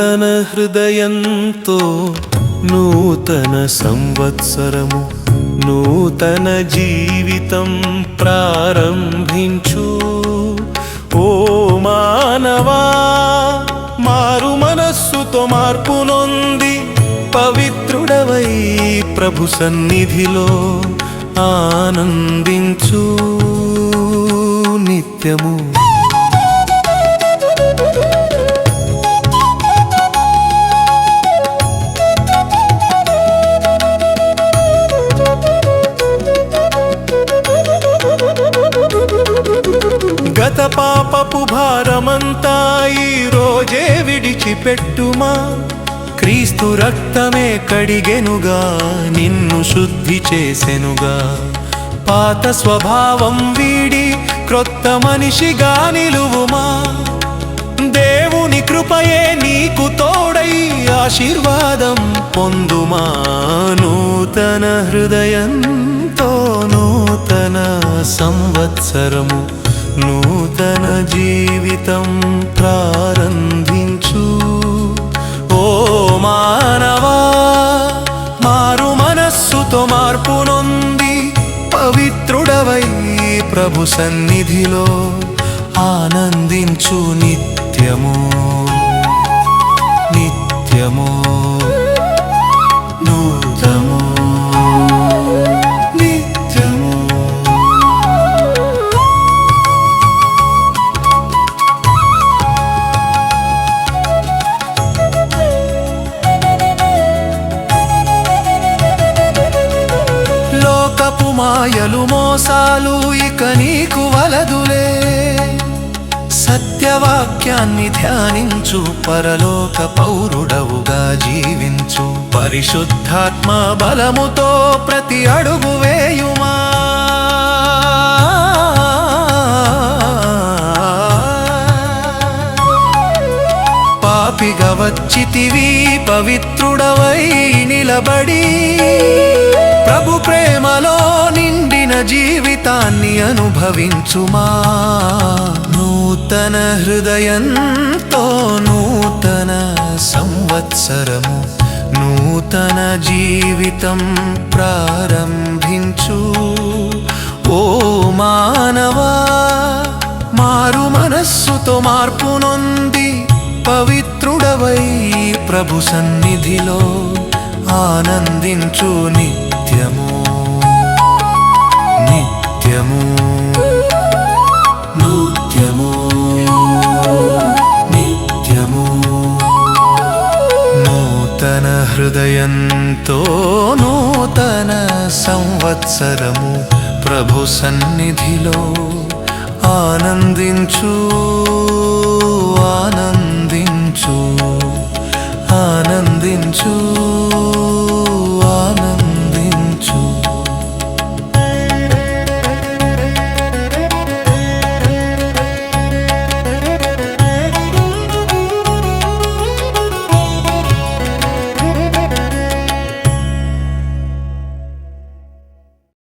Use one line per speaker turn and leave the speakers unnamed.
హృదయంతో నూతన సంవత్సరము నూతన జీవితం ప్రారంభించు. ఓ మానవా మారు మనస్సుతో మార్పు నొంది పవిత్రుడవై ప్రభు సన్నిధిలో ఆనంద విడిచిపెట్టుమా క్రీస్తు రక్తమే కడిగెనుగా నిన్ను శుద్ధి చేసెనుగా. పాత స్వభావం వీడి క్రొత్త మనిషిగా నిలువుమా? దేవుని కృపయే నీకు తోడై ఆశీర్వాదం పొందుమా? నూతన హృదయంతో నూతన సంవత్సరము నూతన జీవితం ప్రారంభ మానవా? మారు మనస్సుతో మార్పు నొంది పవిత్రుడవై ప్రభు సన్నిధిలో ఆనందించు నిత్యము. నిత్యము. మాయలు మోసాలు ఇక నీకు వలదులే. సత్యవాక్యాన్ని ధ్యానించు పరలోక పౌరుడవుగా జీవించు. పరిశుద్ధాత్మ బలముతో ప్రతి అడుగు వేయుమా? వచ్చితివి పవిత్రుడవై నిలబడి. ప్రభు ప్రేమలో నిండిన జీవితాన్ని అనుభవించుమా? నూతన హృదయంతో నూతన సంవత్సరము నూతన జీవితం ప్రారంభించు. ఓ మానవా మారు మనస్సుతో మార్పు నొంది పవిత్రుడవై ప్రభు సన్నిధిలో ఆనందించు నిత్యము. నిత్యము. నృత్యము. నిత్యము. నూతన హృదయంతో నూతన సంవత్సరము ప్రభు సన్నిధిలో ఆనందించు.